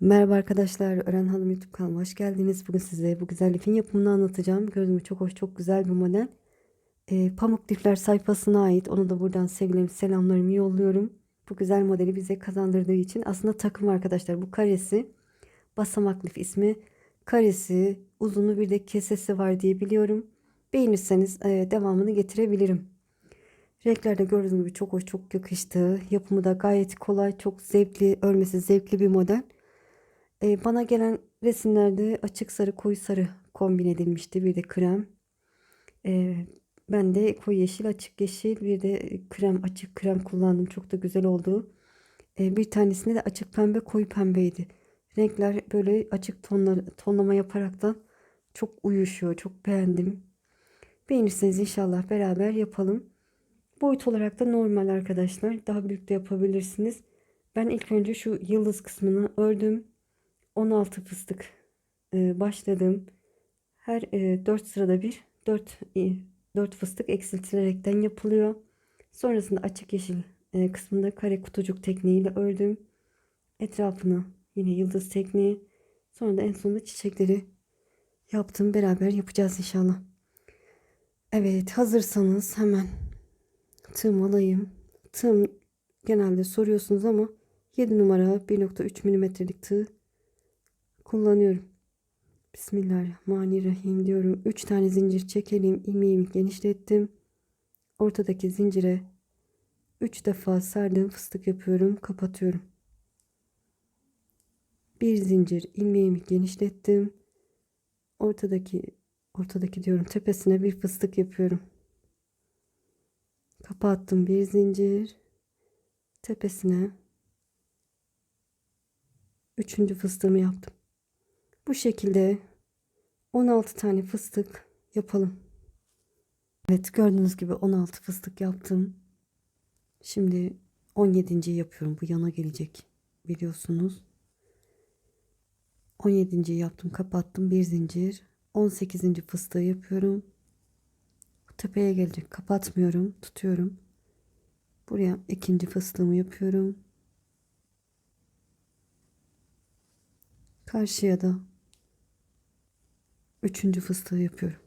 Merhaba arkadaşlar, Ören Hanım YouTube kanalıma hoş geldiniz. Bugün size bu güzel lifin yapımını anlatacağım. Gibi çok hoş, çok güzel bir model. Ee, Pamuk Lifler sayfasına ait. Onu da buradan sevgilerimi, selamlarımı yolluyorum. Bu güzel modeli bize kazandırdığı için. Aslında takım arkadaşlar. Bu karesi, basamak lif ismi. Karesi, uzunu bir de kesesi var diye biliyorum. Beğenirseniz e, devamını getirebilirim. Renkler de gördüğünüz gibi çok hoş, çok yakıştı. Yapımı da gayet kolay, çok zevkli, örmesi zevkli bir model. Ee, bana gelen resimlerde açık sarı, koyu sarı kombin edilmişti. Bir de krem. Ee, ben de koyu yeşil, açık yeşil, bir de krem, açık krem kullandım. Çok da güzel oldu. Ee, bir tanesinde de açık pembe, koyu pembeydi. Renkler böyle açık tonlar, tonlama yaparaktan çok uyuşuyor. Çok beğendim. Beğenirseniz inşallah beraber yapalım. Boyut olarak da normal arkadaşlar. Daha büyük de yapabilirsiniz. Ben ilk önce şu yıldız kısmını ördüm. 16 fıstık e, başladım. Her e, 4 sırada bir 4 4 fıstık eksiltilerekten yapılıyor. Sonrasında açık yeşil e, kısmında kare kutucuk tekniğiyle ördüm. Etrafına yine yıldız tekniği. Sonra da en sonunda çiçekleri yaptım. Beraber yapacağız inşallah. Evet hazırsanız hemen tığım alayım. Tığım genelde soruyorsunuz ama 7 numara 1.3 milimetrelik tığ kullanıyorum. Bismillahirrahmanirrahim diyorum. 3 tane zincir çekelim. ilmeğimi genişlettim. Ortadaki zincire 3 defa sardım. Fıstık yapıyorum. Kapatıyorum. Bir zincir ilmeğimi genişlettim. Ortadaki ortadaki diyorum tepesine bir fıstık yapıyorum. Kapattım bir zincir. Tepesine üçüncü fıstığımı yaptım. Bu şekilde 16 tane fıstık yapalım. Evet gördüğünüz gibi 16 fıstık yaptım. Şimdi 17. yapıyorum. Bu yana gelecek biliyorsunuz. 17. yaptım kapattım bir zincir. 18. fıstığı yapıyorum. Bu tepeye gelecek kapatmıyorum tutuyorum. Buraya ikinci fıstığımı yapıyorum. Karşıya da üçüncü fıstığı yapıyorum.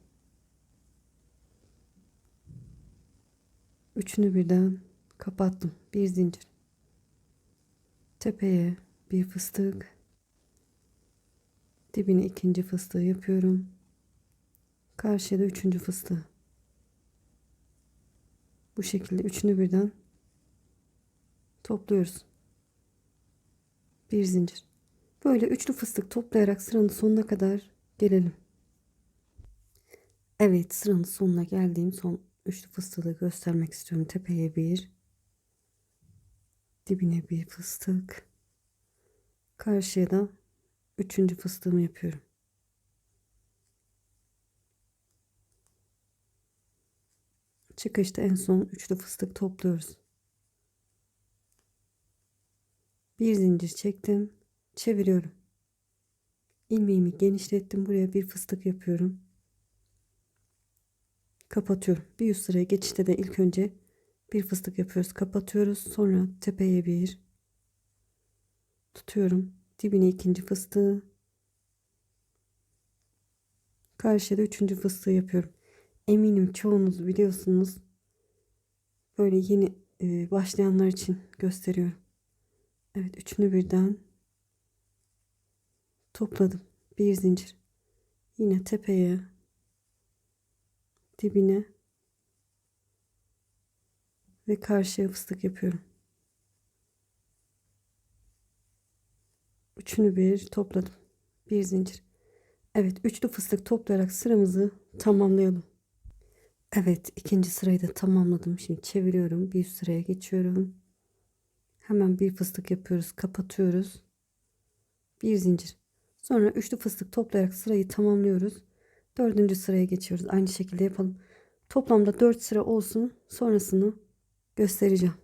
Üçünü birden kapattım. Bir zincir. Tepeye bir fıstık. Dibine ikinci fıstığı yapıyorum. Karşıya da üçüncü fıstığı. Bu şekilde üçünü birden topluyoruz. Bir zincir. Böyle üçlü fıstık toplayarak sıranın sonuna kadar gelelim. Evet sıranın sonuna geldiğim son üçlü fıstığı göstermek istiyorum. Tepeye bir, dibine bir fıstık, karşıya da üçüncü fıstığımı yapıyorum. Çıkışta en son üçlü fıstık topluyoruz. Bir zincir çektim. Çeviriyorum. İlmeğimi genişlettim. Buraya bir fıstık yapıyorum. Kapatıyorum. Bir üst sıraya geçişte de ilk önce bir fıstık yapıyoruz. Kapatıyoruz. Sonra tepeye bir tutuyorum. Dibine ikinci fıstığı. Karşıya da üçüncü fıstığı yapıyorum. Eminim çoğunuz biliyorsunuz. Böyle yeni e, başlayanlar için gösteriyorum. Evet üçünü birden topladım. Bir zincir. Yine tepeye dibine ve karşıya fıstık yapıyorum. Üçünü bir topladım. Bir zincir. Evet üçlü fıstık toplayarak sıramızı tamamlayalım. Evet ikinci sırayı da tamamladım. Şimdi çeviriyorum. Bir sıraya geçiyorum. Hemen bir fıstık yapıyoruz. Kapatıyoruz. Bir zincir. Sonra üçlü fıstık toplayarak sırayı tamamlıyoruz. Dördüncü sıraya geçiyoruz. Aynı şekilde yapalım. Toplamda dört sıra olsun. Sonrasını göstereceğim.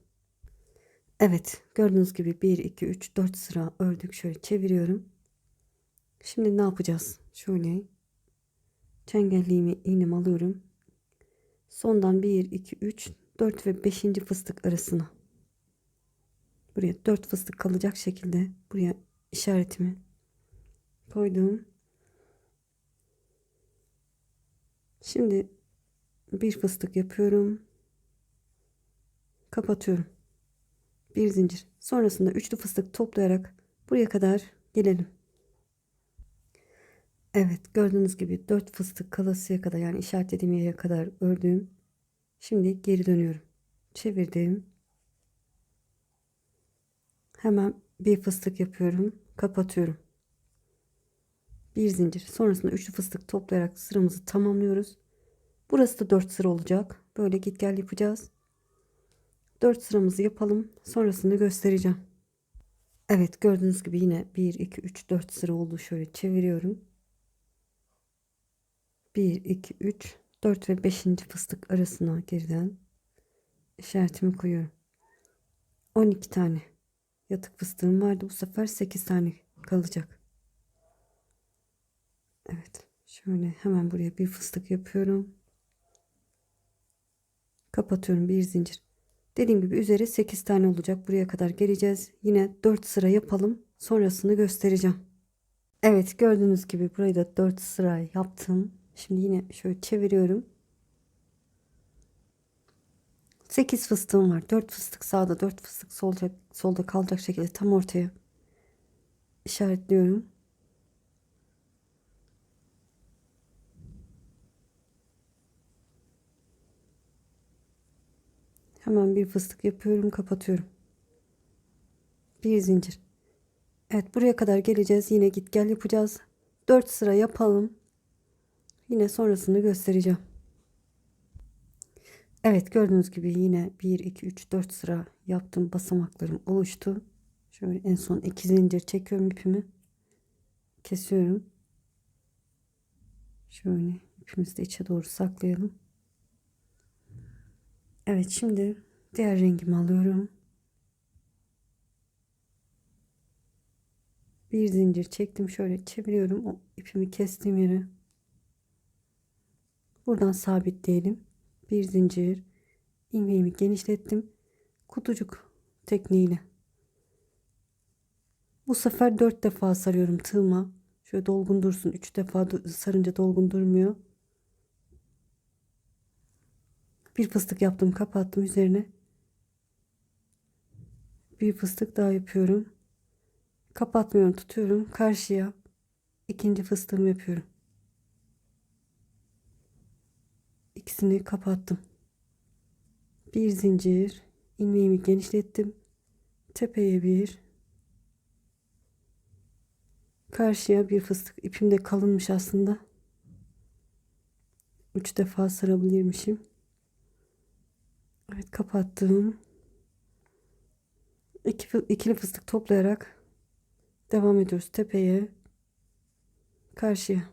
Evet gördüğünüz gibi 1, 2, 3, 4 sıra ördük. Şöyle çeviriyorum. Şimdi ne yapacağız? Şöyle çengelliğimi iğnemi alıyorum. Sondan 1, 2, 3, 4 ve 5. fıstık arasına. Buraya 4 fıstık kalacak şekilde buraya işaretimi koydum. Şimdi bir fıstık yapıyorum. Kapatıyorum. Bir zincir. Sonrasında üçlü fıstık toplayarak buraya kadar gelelim. Evet gördüğünüz gibi 4 fıstık kalasıya kadar yani işaretlediğim yere kadar ördüm. Şimdi geri dönüyorum. Çevirdim. Hemen bir fıstık yapıyorum. Kapatıyorum. Bir zincir. Sonrasında üçlü fıstık toplayarak sıramızı tamamlıyoruz. Burası da 4 sıra olacak. Böyle git gel yapacağız. 4 sıramızı yapalım. Sonrasını göstereceğim. Evet gördüğünüz gibi yine 1, 2, 3, 4 sıra oldu. Şöyle çeviriyorum. 1, 2, 3, 4 ve 5. fıstık arasına geriden işaretimi koyuyorum. 12 tane yatık fıstığım vardı. Bu sefer 8 tane kalacak. Evet. Şöyle hemen buraya bir fıstık yapıyorum. Kapatıyorum bir zincir. Dediğim gibi üzeri 8 tane olacak. Buraya kadar geleceğiz. Yine 4 sıra yapalım. Sonrasını göstereceğim. Evet gördüğünüz gibi burayı da 4 sıra yaptım. Şimdi yine şöyle çeviriyorum. 8 fıstığım var. 4 fıstık sağda 4 fıstık solda, solda kalacak şekilde tam ortaya işaretliyorum. Hemen bir fıstık yapıyorum, kapatıyorum. Bir zincir. Evet, buraya kadar geleceğiz. Yine git gel yapacağız. 4 sıra yapalım. Yine sonrasını göstereceğim. Evet, gördüğünüz gibi yine 1 2 3 4 sıra yaptım. Basamaklarım oluştu. Şöyle en son 2 zincir çekiyorum ipimi. Kesiyorum. Şöyle ipimizi de içe doğru saklayalım. Evet şimdi diğer rengimi alıyorum. Bir zincir çektim şöyle çeviriyorum o ipimi kestiğim yere. Buradan sabitleyelim. Bir zincir ilmeğimi genişlettim. Kutucuk tekniğiyle. Bu sefer dört defa sarıyorum tığıma. Şöyle dolgun dursun. Üç defa sarınca dolgun durmuyor. Bir fıstık yaptım kapattım üzerine. Bir fıstık daha yapıyorum. Kapatmıyorum tutuyorum karşıya. ikinci fıstığımı yapıyorum. İkisini kapattım. Bir zincir ilmeğimi genişlettim. Tepeye bir karşıya bir fıstık ipim de kalınmış aslında. Üç defa sarabilirmişim. Evet kapattım. İki, ikili fıstık toplayarak devam ediyoruz tepeye karşıya.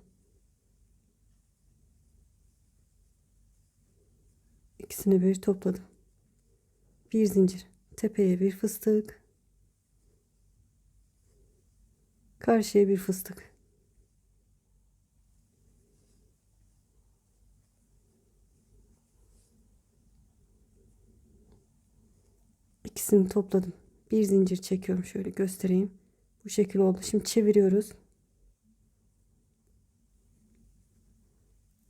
İkisini bir topladım. Bir zincir tepeye bir fıstık karşıya bir fıstık. İkisini topladım. Bir zincir çekiyorum şöyle göstereyim. Bu şekil oldu. Şimdi çeviriyoruz.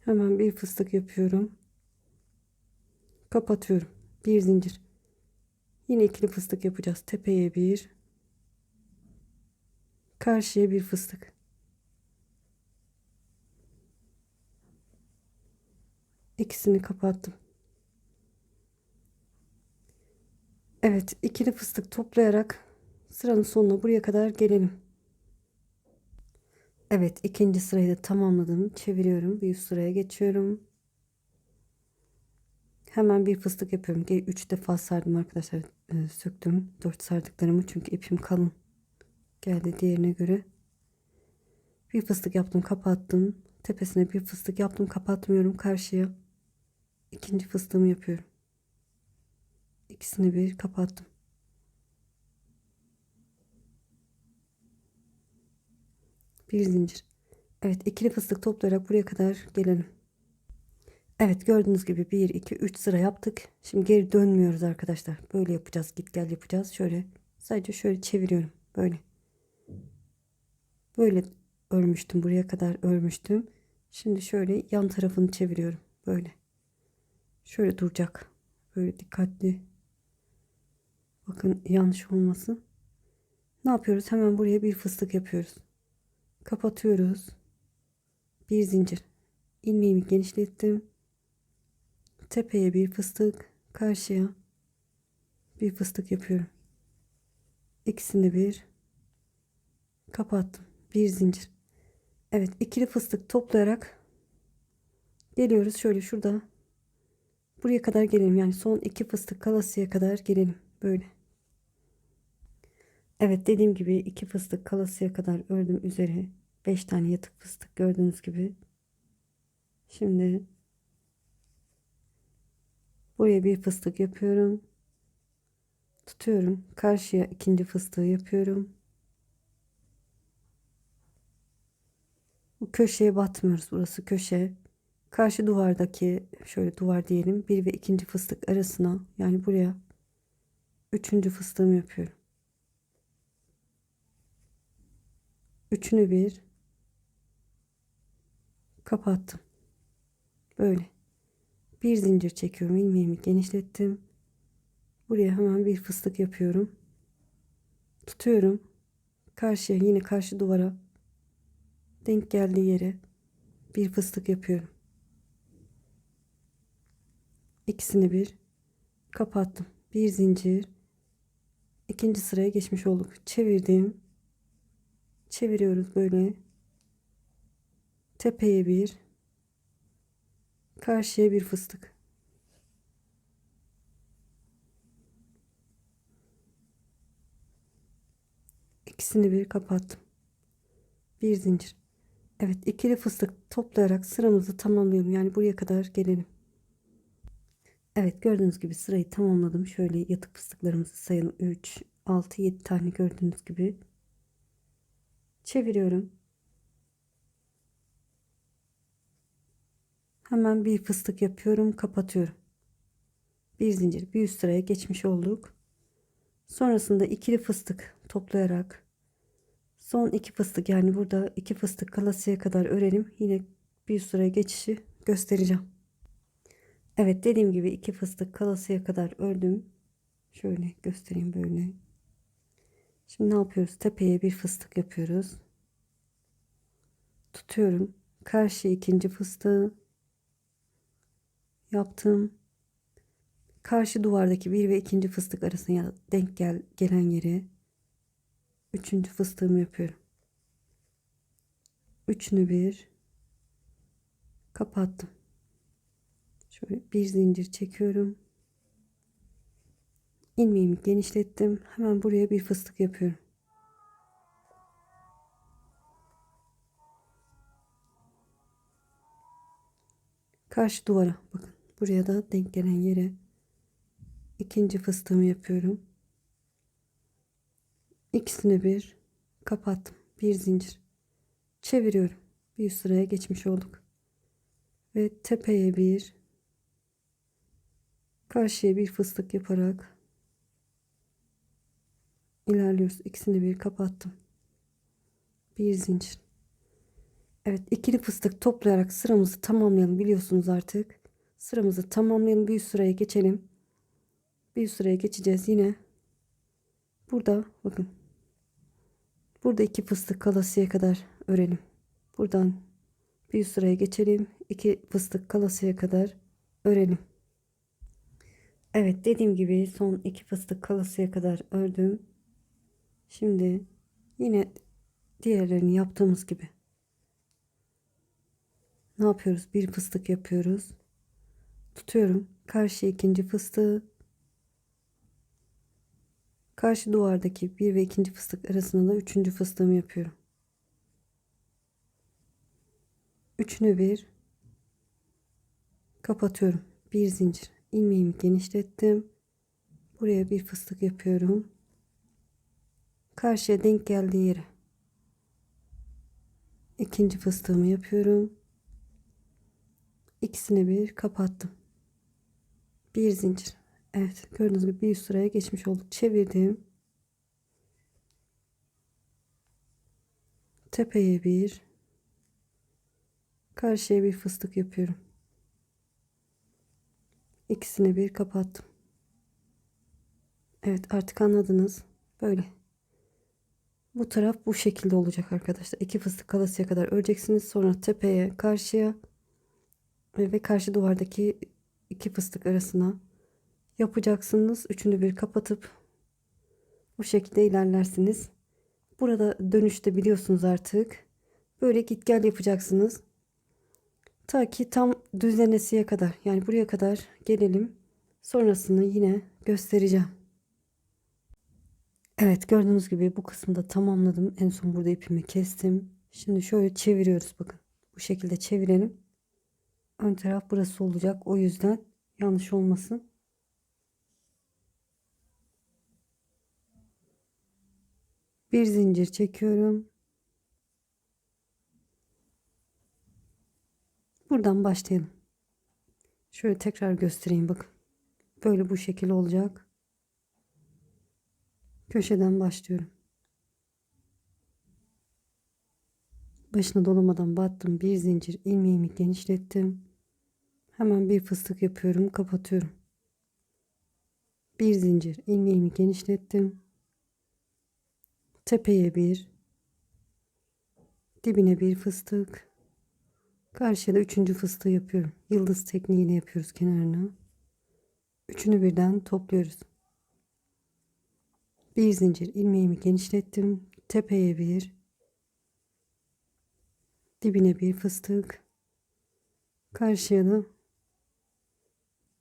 Hemen bir fıstık yapıyorum. Kapatıyorum. Bir zincir. Yine ikili fıstık yapacağız. Tepeye bir. Karşıya bir fıstık. İkisini kapattım. Evet ikili fıstık toplayarak sıranın sonuna buraya kadar gelelim. Evet ikinci sırayı da tamamladım. Çeviriyorum. Bir üst sıraya geçiyorum. Hemen bir fıstık yapıyorum. 3 defa sardım arkadaşlar. Ee, söktüm. 4 sardıklarımı çünkü ipim kalın. Geldi diğerine göre. Bir fıstık yaptım kapattım. Tepesine bir fıstık yaptım kapatmıyorum karşıya. ikinci fıstığımı yapıyorum. İkisini bir kapattım. Bir zincir. Evet ikili fıstık toplayarak buraya kadar gelelim. Evet gördüğünüz gibi 1 2 3 sıra yaptık. Şimdi geri dönmüyoruz arkadaşlar. Böyle yapacağız. Git gel yapacağız. Şöyle sadece şöyle çeviriyorum. Böyle. Böyle örmüştüm. Buraya kadar örmüştüm. Şimdi şöyle yan tarafını çeviriyorum. Böyle. Şöyle duracak. Böyle dikkatli. Bakın yanlış olmasın. Ne yapıyoruz? Hemen buraya bir fıstık yapıyoruz. Kapatıyoruz. Bir zincir. ilmeğimi genişlettim. Tepeye bir fıstık, karşıya bir fıstık yapıyorum. İkisini bir kapattım. Bir zincir. Evet, ikili fıstık toplayarak geliyoruz. Şöyle şurada buraya kadar gelelim. Yani son iki fıstık kalasıya kadar gelelim. Böyle. Evet dediğim gibi iki fıstık kalasıya kadar ördüm üzeri. 5 tane yatık fıstık gördüğünüz gibi. Şimdi buraya bir fıstık yapıyorum. Tutuyorum. Karşıya ikinci fıstığı yapıyorum. Bu köşeye batmıyoruz. Burası köşe. Karşı duvardaki şöyle duvar diyelim. Bir ve ikinci fıstık arasına yani buraya üçüncü fıstığımı yapıyorum. Üçünü bir kapattım. Böyle. Bir zincir çekiyorum. ilmeğimi genişlettim. Buraya hemen bir fıstık yapıyorum. Tutuyorum. Karşıya yine karşı duvara denk geldiği yere bir fıstık yapıyorum. İkisini bir kapattım. Bir zincir. ikinci sıraya geçmiş olduk. Çevirdim. Çeviriyoruz böyle. Tepeye bir. Karşıya bir fıstık. İkisini bir kapattım. Bir zincir. Evet ikili fıstık toplayarak sıramızı tamamlayalım. Yani buraya kadar gelelim. Evet gördüğünüz gibi sırayı tamamladım. Şöyle yatık fıstıklarımızı sayalım. 3, 6, 7 tane gördüğünüz gibi. Çeviriyorum. Hemen bir fıstık yapıyorum. Kapatıyorum. Bir zincir bir üst sıraya geçmiş olduk. Sonrasında ikili fıstık toplayarak son iki fıstık yani burada iki fıstık kalasıya kadar örelim. Yine bir üst sıraya geçişi göstereceğim. Evet dediğim gibi iki fıstık kalasıya kadar ördüm. Şöyle göstereyim böyle. Şimdi ne yapıyoruz? Tepeye bir fıstık yapıyoruz. Tutuyorum. Karşı ikinci fıstığı yaptım. Karşı duvardaki bir ve ikinci fıstık arasına denk gel, gelen yere üçüncü fıstığımı yapıyorum. Üçünü bir kapattım. Şöyle bir zincir çekiyorum. İlmeğimi genişlettim. Hemen buraya bir fıstık yapıyorum. Karşı duvara bakın. Buraya da denk gelen yere ikinci fıstığımı yapıyorum. İkisini bir kapattım. Bir zincir. Çeviriyorum. Bir sıraya geçmiş olduk. Ve tepeye bir karşıya bir fıstık yaparak ilerliyoruz. İkisini bir kapattım. Bir zincir. Evet ikili fıstık toplayarak sıramızı tamamlayalım biliyorsunuz artık. Sıramızı tamamlayalım bir sıraya geçelim. Bir sıraya geçeceğiz yine. Burada bakın. Burada iki fıstık kalasıya kadar örelim. Buradan bir sıraya geçelim. iki fıstık kalasıya kadar örelim. Evet dediğim gibi son iki fıstık kalasıya kadar ördüm. Şimdi yine diğerlerini yaptığımız gibi ne yapıyoruz? Bir fıstık yapıyoruz. Tutuyorum. Karşı ikinci fıstığı karşı duvardaki bir ve ikinci fıstık arasında da üçüncü fıstığımı yapıyorum. Üçünü bir kapatıyorum. Bir zincir. ilmeğimi genişlettim. Buraya bir fıstık yapıyorum. Karşıya denk geldiği yere ikinci fıstığımı yapıyorum. İkisini bir kapattım. Bir zincir. Evet gördüğünüz gibi bir üst sıraya geçmiş olduk. Çevirdim. Tepeye bir. Karşıya bir fıstık yapıyorum. İkisini bir kapattım. Evet artık anladınız. Böyle. Bu taraf bu şekilde olacak arkadaşlar. İki fıstık kalasıya kadar öreceksiniz. Sonra tepeye karşıya ve karşı duvardaki iki fıstık arasına yapacaksınız. Üçünü bir kapatıp bu şekilde ilerlersiniz. Burada dönüşte biliyorsunuz artık. Böyle git gel yapacaksınız. Ta ki tam düzenesiye kadar yani buraya kadar gelelim. Sonrasını yine göstereceğim. Evet gördüğünüz gibi bu kısmı da tamamladım. En son burada ipimi kestim. Şimdi şöyle çeviriyoruz bakın. Bu şekilde çevirelim. Ön taraf burası olacak. O yüzden yanlış olmasın. Bir zincir çekiyorum. Buradan başlayalım. Şöyle tekrar göstereyim bakın. Böyle bu şekil olacak. Köşeden başlıyorum. Başına dolamadan battım. Bir zincir ilmeğimi genişlettim. Hemen bir fıstık yapıyorum. Kapatıyorum. Bir zincir ilmeğimi genişlettim. Tepeye bir. Dibine bir fıstık. Karşıya da üçüncü fıstığı yapıyorum. Yıldız tekniğiyle yapıyoruz kenarına. Üçünü birden topluyoruz. Bir zincir ilmeğimi genişlettim. Tepeye bir. Dibine bir fıstık. Karşıya da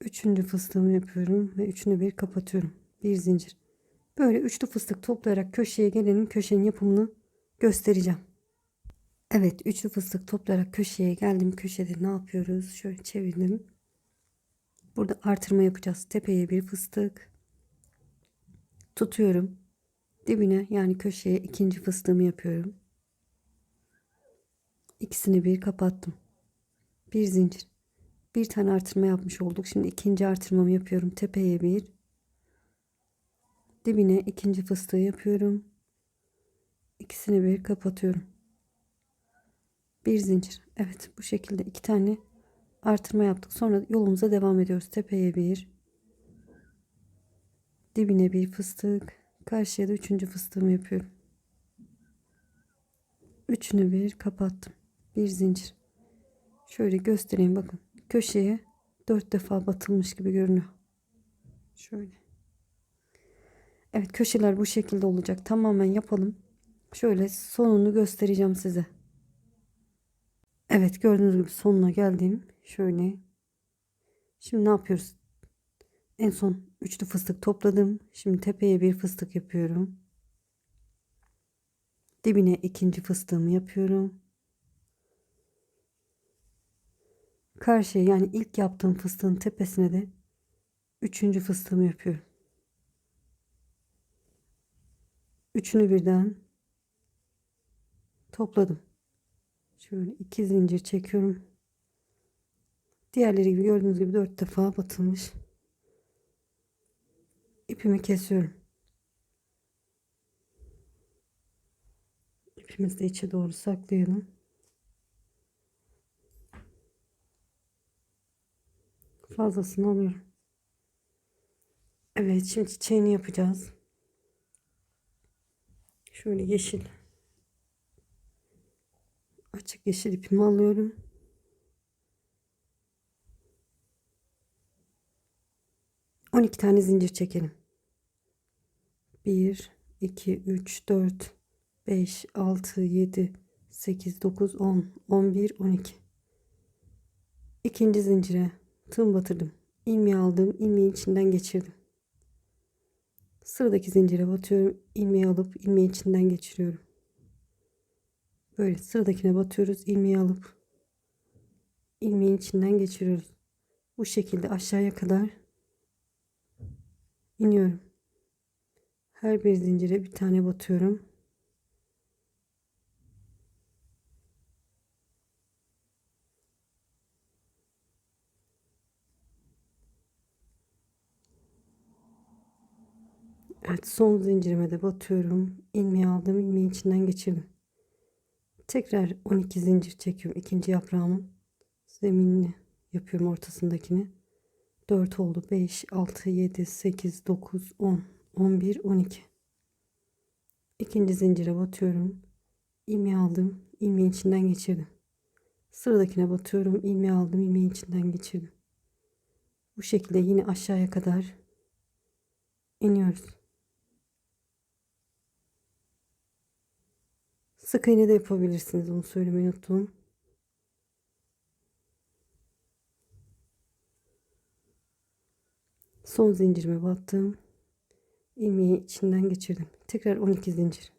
üçüncü fıstığımı yapıyorum ve üçünü bir kapatıyorum. Bir zincir. Böyle üçlü fıstık toplayarak köşeye gelelim. Köşenin yapımını göstereceğim. Evet üçlü fıstık toplayarak köşeye geldim. Köşede ne yapıyoruz? Şöyle çevirdim. Burada artırma yapacağız. Tepeye bir fıstık. Tutuyorum. Dibine yani köşeye ikinci fıstığımı yapıyorum. İkisini bir kapattım. Bir zincir. Bir tane artırma yapmış olduk. Şimdi ikinci artırmamı yapıyorum. Tepeye bir. Dibine ikinci fıstığı yapıyorum. İkisini bir kapatıyorum. Bir zincir. Evet bu şekilde iki tane artırma yaptık. Sonra yolumuza devam ediyoruz. Tepeye bir. Dibine bir fıstık. Karşıya da üçüncü fıstığımı yapıyorum. Üçünü bir kapattım. Bir zincir. Şöyle göstereyim bakın. Köşeye dört defa batılmış gibi görünüyor. Şöyle. Evet köşeler bu şekilde olacak. Tamamen yapalım. Şöyle sonunu göstereceğim size. Evet gördüğünüz gibi sonuna geldim. Şöyle. Şimdi ne yapıyoruz? En son üçlü fıstık topladım. Şimdi tepeye bir fıstık yapıyorum. Dibine ikinci fıstığımı yapıyorum. Karşıya yani ilk yaptığım fıstığın tepesine de üçüncü fıstığımı yapıyorum. Üçünü birden topladım. Şöyle iki zincir çekiyorum. Diğerleri gibi gördüğünüz gibi dört defa batılmış. İpimi kesiyorum. İpimizi de içe doğru saklayalım. Fazlasını alıyorum. Evet şimdi çiçeğini yapacağız. Şöyle yeşil açık yeşil ipimi alıyorum. On iki tane zincir çekelim. Bir, iki, üç, dört, beş, altı, yedi, sekiz, dokuz, on, on bir, on iki. İkinci zincire tığım batırdım. İlmeği aldım. ilmeğin içinden geçirdim. Sıradaki zincire batıyorum. ilmeği alıp ilmeği içinden geçiriyorum. Böyle sıradakine batıyoruz. ilmeği alıp ilmeğin içinden geçiriyoruz. Bu şekilde aşağıya kadar iniyorum. Her bir zincire bir tane batıyorum. Evet son zincirime de batıyorum. ilmeği aldım. ilmeği içinden geçirdim. Tekrar 12 zincir çekiyorum. ikinci yaprağımın zeminini yapıyorum ortasındakini. 4 oldu. 5, 6, 7, 8, 9, 10, 11, 12. İkinci zincire batıyorum. ilmeği aldım. ilmeğin içinden geçirdim. Sıradakine batıyorum. ilmeği aldım. ilmeğin içinden geçirdim. Bu şekilde yine aşağıya kadar iniyoruz. Sık iğne de yapabilirsiniz. Onu söylemeyi unuttum. Son zincirime battım. İlmeği içinden geçirdim. Tekrar 12 zincir.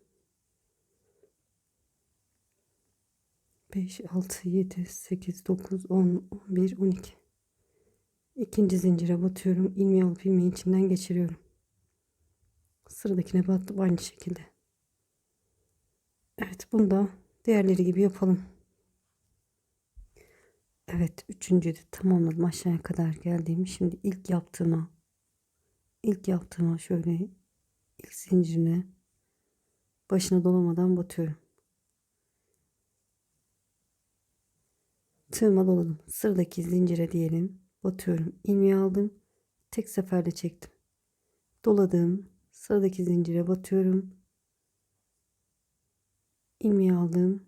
5, 6, 7, 8, 9, 10, 11, 12. İkinci zincire batıyorum. ilmeği alıp ilmeğin içinden geçiriyorum. Sıradakine battım aynı şekilde. Evet bunu da diğerleri gibi yapalım. Evet üçüncü de tamamladım aşağıya kadar geldiğimi. Şimdi ilk yaptığıma ilk yaptığıma şöyle ilk zincirine başına dolamadan batıyorum. Tığıma doladım. Sıradaki zincire diyelim. Batıyorum. ilmeği aldım. Tek seferde çektim. Doladım. Sıradaki zincire batıyorum. ilmeği aldım.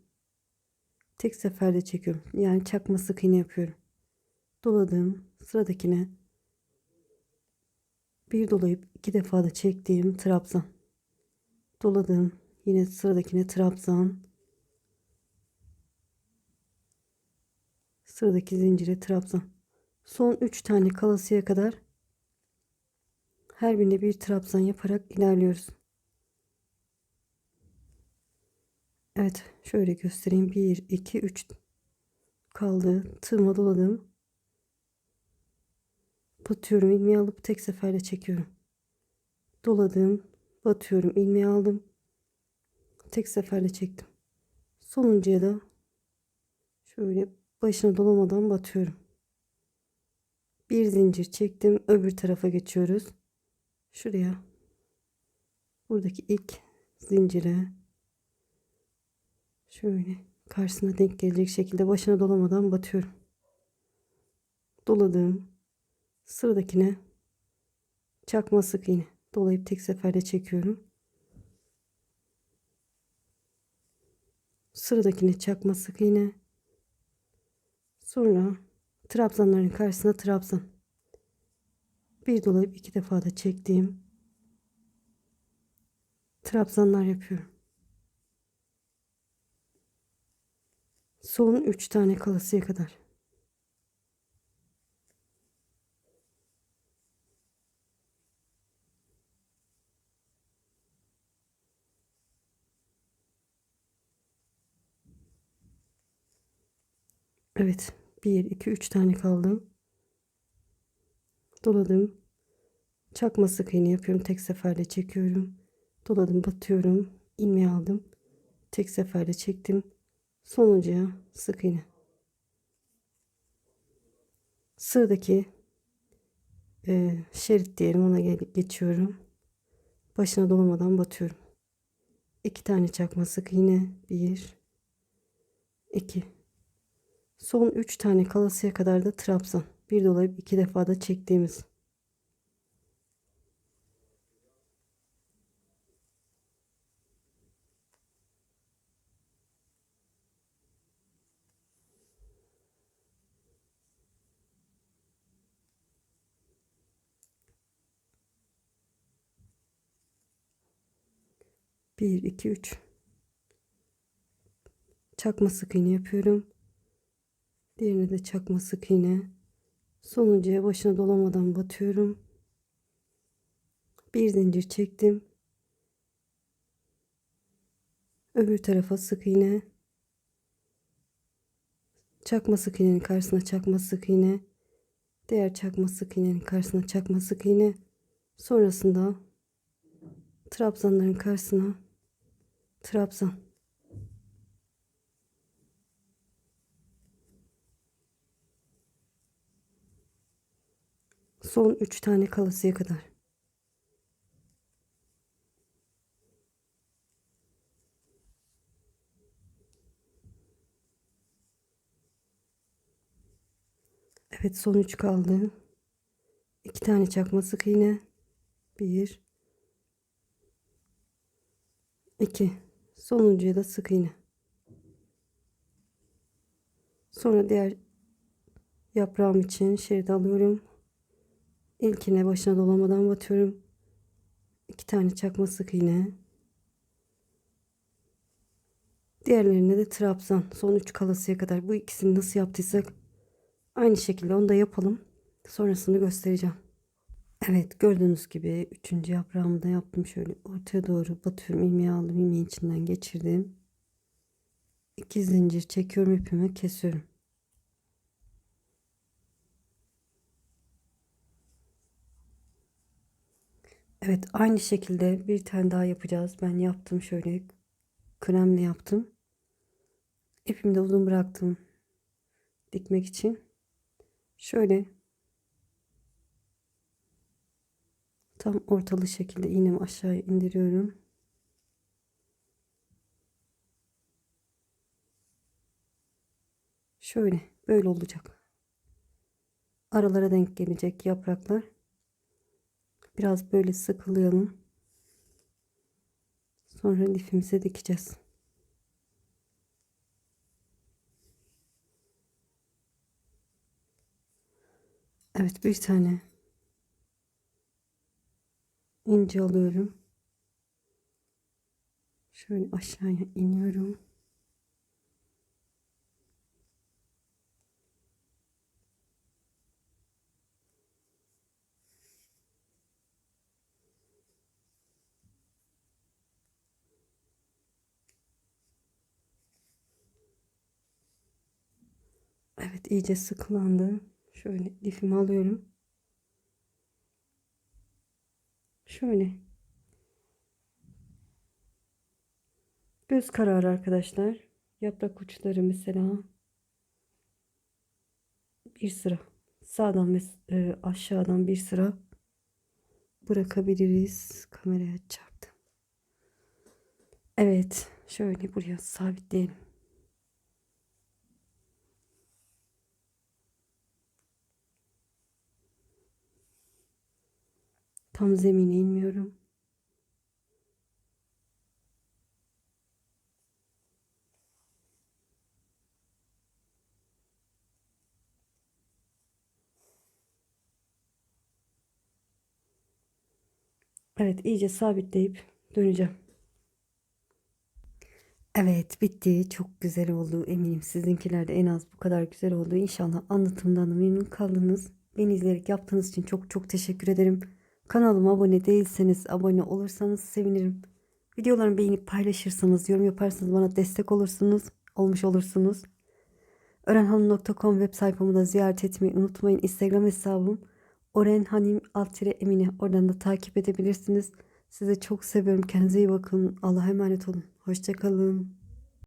Tek seferde çekiyorum. Yani çakma sık iğne yapıyorum. Doladım. Sıradakine bir dolayıp iki defa da çektiğim trabzan. Doladım. Yine sıradakine trabzan. Sıradaki zincire trabzan. Son 3 tane kalasıya kadar her birine bir trabzan yaparak ilerliyoruz. Evet şöyle göstereyim. 1 2 3 kaldı. Tığıma doladım. Batıyorum ilmeği alıp tek seferde çekiyorum. Doladım. Batıyorum ilmeği aldım. Tek seferde çektim. Sonuncuya da şöyle başına dolamadan batıyorum. Bir zincir çektim. Öbür tarafa geçiyoruz. Şuraya. Buradaki ilk zincire şöyle karşısına denk gelecek şekilde başına dolamadan batıyorum. Doladım. Sıradakine çakma sık iğne dolayıp tek seferde çekiyorum. Sıradakine çakma sık iğne. Sonra trabzanların karşısına trabzan. Bir dolayıp iki defa da çektiğim trabzanlar yapıyorum. Son 3 tane kalasıya kadar. Evet. 1, 2, 3 tane kaldı. Doladım. Çakma sık iğne yapıyorum. Tek seferde çekiyorum. Doladım, batıyorum. ilmeği aldım. Tek seferde çektim. Sonuncuya sık iğne. Sıradaki e, şerit diyelim ona geçiyorum. Başına dolamadan batıyorum. İki tane çakma sık iğne. Bir, iki. Son 3 tane kalasıya kadar da trabzan. Bir dolayıp iki defa da çektiğimiz. Bir, iki, üç. Çakma sık iğne yapıyorum. Diğerine de çakma sık iğne. Sonuncuya başına dolamadan batıyorum. Bir zincir çektim. Öbür tarafa sık iğne. Çakma sık iğnenin karşısına çakma sık iğne. Diğer çakma sık iğnenin karşısına çakma sık iğne. Sonrasında trabzanların karşısına trabzan. son 3 tane kalasıya kadar. Evet son 3 kaldı. 2 tane çakma sık iğne. 1 2 Sonuncuya da sık iğne. Sonra diğer yaprağım için şerit alıyorum. İlkine başına dolamadan batıyorum. İki tane çakma sık iğne. Diğerlerine de trabzan. Son üç kalasıya kadar bu ikisini nasıl yaptıysak aynı şekilde onu da yapalım. Sonrasını göstereceğim. Evet gördüğünüz gibi üçüncü yaprağımı da yaptım. Şöyle ortaya doğru batıyorum. ilmeği aldım. ilmeğin içinden geçirdim. İki zincir çekiyorum ipimi kesiyorum. Evet aynı şekilde bir tane daha yapacağız. Ben yaptım şöyle kremle yaptım. İpimi de uzun bıraktım dikmek için. Şöyle tam ortalı şekilde iğnemi aşağıya indiriyorum. Şöyle böyle olacak. Aralara denk gelecek yapraklar. Biraz böyle sıkılayalım. Sonra lifimize dikeceğiz. Evet bir tane ince alıyorum. Şöyle aşağıya iniyorum. Evet iyice sıkılandı. Şöyle lifimi alıyorum. Şöyle. Göz kararı arkadaşlar. Yaprak uçları mesela bir sıra sağdan ve e, aşağıdan bir sıra bırakabiliriz. Kameraya çarptım. Evet, şöyle buraya sabitleyelim. Tam zemine inmiyorum. Evet iyice sabitleyip döneceğim. Evet bitti. Çok güzel oldu. Eminim sizinkiler de en az bu kadar güzel oldu. İnşallah anlatımdan da memnun kaldınız. Beni izleyerek yaptığınız için çok çok teşekkür ederim. Kanalıma abone değilseniz abone olursanız sevinirim. Videolarımı beğenip paylaşırsanız, yorum yaparsanız bana destek olursunuz, olmuş olursunuz. Örenhanım.com web sayfamı da ziyaret etmeyi unutmayın. Instagram hesabım Orenhanim Emine. Oradan da takip edebilirsiniz. Size çok seviyorum. Kendinize iyi bakın. Allah'a emanet olun. Hoşçakalın.